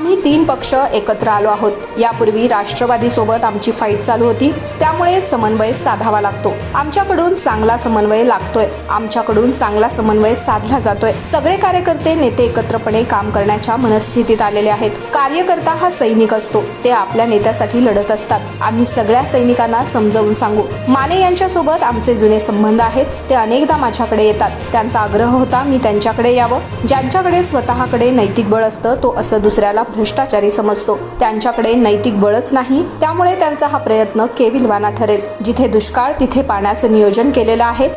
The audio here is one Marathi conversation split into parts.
आम्ही तीन पक्ष एकत्र आलो आहोत. यापूर्वी राष्ट्रवादी सोबत आमची फाईट चालू होती. त्यामुळे समन्वय साधावा लागतो. आमच्याकडून चांगला समन्वय लागतोय. आमच्याकडून चांगला समन्वय साधला जातोय. सगळे कार्यकर्ते नेते एकत्रपणे काम करण्याच्या मनस्थितीत आलेले आहेत. कार्यकर्ता हा सैनिक असतो. ते आपल्या नेत्यासाठी लढत असतात. आम्ही सगळ्या सैनिकांना समजावून सांगू. माने यांच्यासोबत आमचे जुने संबंध आहेत. ते अनेकदा माझ्याकडे येतात. त्यांचा आग्रह होता मी त्यांच्याकडे यावं. ज्यांच्याकडे स्वतःकडे नैतिक बळ असतं तो असं दुसऱ्याला भ्रष्टाचारी समजतो. त्यांच्याकडे नैतिक बळच नाही त्यामुळे त्यांचा हा प्रयत्न केविलवाना ठरेल. जिथे दुष्काळ तिथे पाण्याचं नियोजन केलेलं आहे.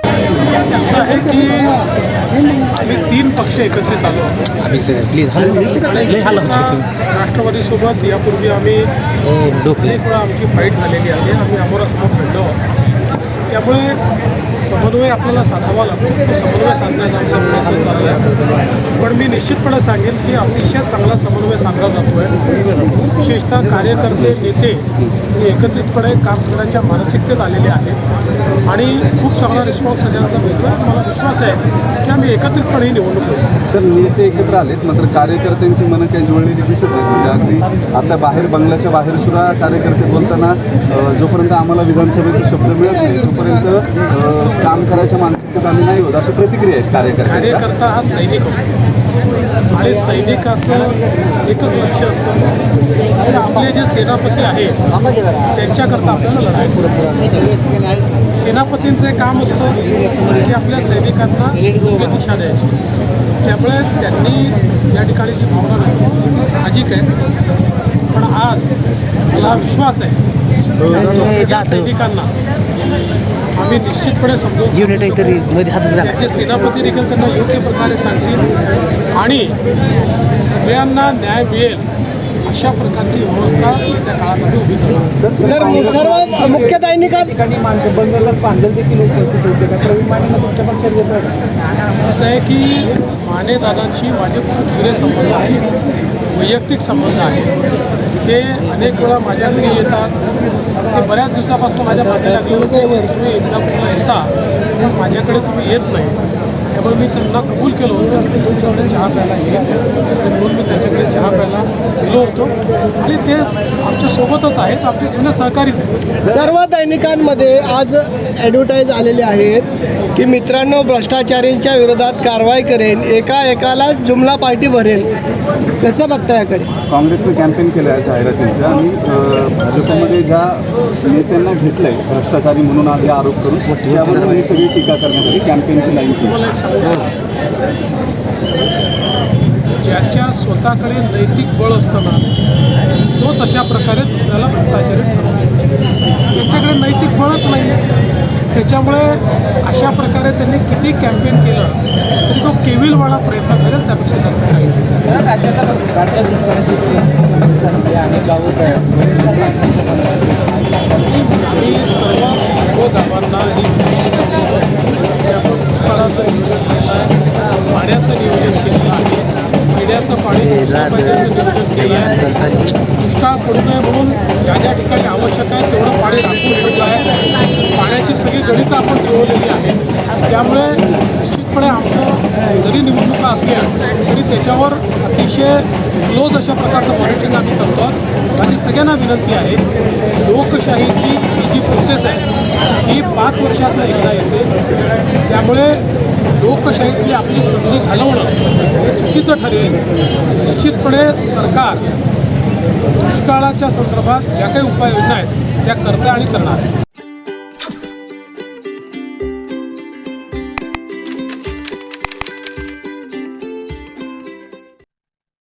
तीन पक्ष एकत्रित आलो राष्ट्रवादीसोबत यापूर्वी आम्ही डोकले अनेक वेळा आमची फाईट झालेली आहे. आम्ही अमोरासमोर भेटलो आहोत. त्यामुळे समन्वय आपल्याला साधावा लागतो. तो समन्वय साधण्याचा आमचा प्रयत्न चालू आहे. पण मी निश्चितपणे सांगेन की अतिशय चांगला समन्वय साधला जातो आहे विशेषतः कार्यकर्ते नेते हे एकत्रितपणे काम करण्याच्या मानसिकतेत आलेले आहेत. आणि खूप चांगला रिस्पॉन्स सगळ्यांचा मिळतो मला विश्वास आहे की आम्ही एकत्रितपणे निवडणूक लढू. सर नेते एकत्र आलेत मात्र कार्यकर्त्यांची मनं काही जुळलेली दिसत नाही म्हणजे अगदी आता बाहेर बंगल्याच्या बाहेर सुद्धा कार्यकर्ते बोलताना जोपर्यंत आम्हाला विधानसभेचा शब्द मिळत नाही तोपर्यंत अ, काम करायच्या मानसिकतेत आम्ही नाही होत अशी प्रतिक्रिया आहेत कार्यकर्त्यांच्या. कार्यकर्ता हा सैनिक असतो. आणि सैनिकाचं एकच लक्ष असतं की आपले जे सेनापती आहेत त्यांच्याकरता आपल्याला लढायचं. सेनापतींचं काम असतं की आपल्या सैनिकांना योग्य दिशा द्यायची. त्यामुळे त्यांनी या ठिकाणी जी भावना केली ती साहजिक आहे. पण आज मला विश्वास आहे की आमच्या सगळ्या सैनिकांना आम्ही निश्चितपणे समजून जीवन सांगू तरी. मध्ये हात घाला. त्याचे सेनापती देखील त्यांना योग्य प्रकारे सांगतील. आणि सगळ्यांना न्याय मिळेल अशा प्रकारची व्यवस्था येत्या काळात आम्ही उभी करू सर सर्व मुख्य दैनिकात असं आहे की माने दादांशी माझे खूप जुने संबंध आहेत. वैयक्तिक संबंध आहेत ते अनेक वेळा माझ्या घरी येतात. ते बऱ्याच दिवसापासून माझ्या मागे लागले होते तुम्ही एकदा पुन्हा येता. पण माझ्याकडे तुम्ही येत नाही. त्यामुळे मी त्यांना कबूल केलं होतं की मी तुमच्याकडे चहा प्यायला येईल. म्हणून मी त्यांच्याकडे चहा प्यायला गेलो होतो. आणि ते आमच्यासोबतच आहेत आमचे जुने सहकारीच आहेत. सर्व दैनिकांमध्ये आज ॲडव्हर्टाईज आलेले आहेत की मित्रांनो भ्रष्टाचारींच्या विरोधात कारवाई करेन एका एकाला जुमला पार्टी भरेल. कसं बघता याकडे? काँग्रेसनं कॅम्पेन केलं आहे जाहिरातींचं आणि भाजपमध्ये ज्या नेत्यांना घेतलंय भ्रष्टाचारी म्हणून आधी आरोप करून त्याबद्दल ही सगळी टीका करण्यात आली कॅम्पेनची लाईन केली. ज्याच्या स्वतःकडे नैतिक बळ असतं ना तोच अशा प्रकारे दुसऱ्याला भ्रष्टाचारी ठरवू शकतो. त्यांच्याकडे नैतिक बळच नाही आहे. त्याच्यामुळे अशा प्रकारे त्यांनी किती कॅम्पेन केलं तरी तो केविलवाणा प्रयत्न करेल त्यापेक्षा जास्त काही आम्ही सर्व सर्व गावांना ही दुष्काळाचं नियोजन केलं आहे. पाण्याचं नियोजन आहे पिण्याचं पाणी आहे. दुष्काळ पडू नये म्हणून ज्या ज्या ठिकाणी आवश्यक आहे तेवढं पाणी राखून ठेवलं आहे. पाण्याची सगळी गणितं आपण जुळवलेली आहेत त्यामुळे निश्चितपणे आमचं जरी निवडणुका असल्या तरी त्याच्यावर अतिशय क्लोज अशा प्रकारचं मॉनिटरिंग आम्ही करतो. माझी सगळ्यांना विनंती आहे लोकशाहीची प्रोसेस आहे. ही पाच वर्षात एकदा येते. त्यामुळे लोकशाहीतली आपली संधी घालवणं हे चुकीचं ठरेल. निश्चितपणे सरकार दुष्काळाच्या संदर्भात ज्या काही उपाययोजना आहेत त्या करते आणि करणार आहे.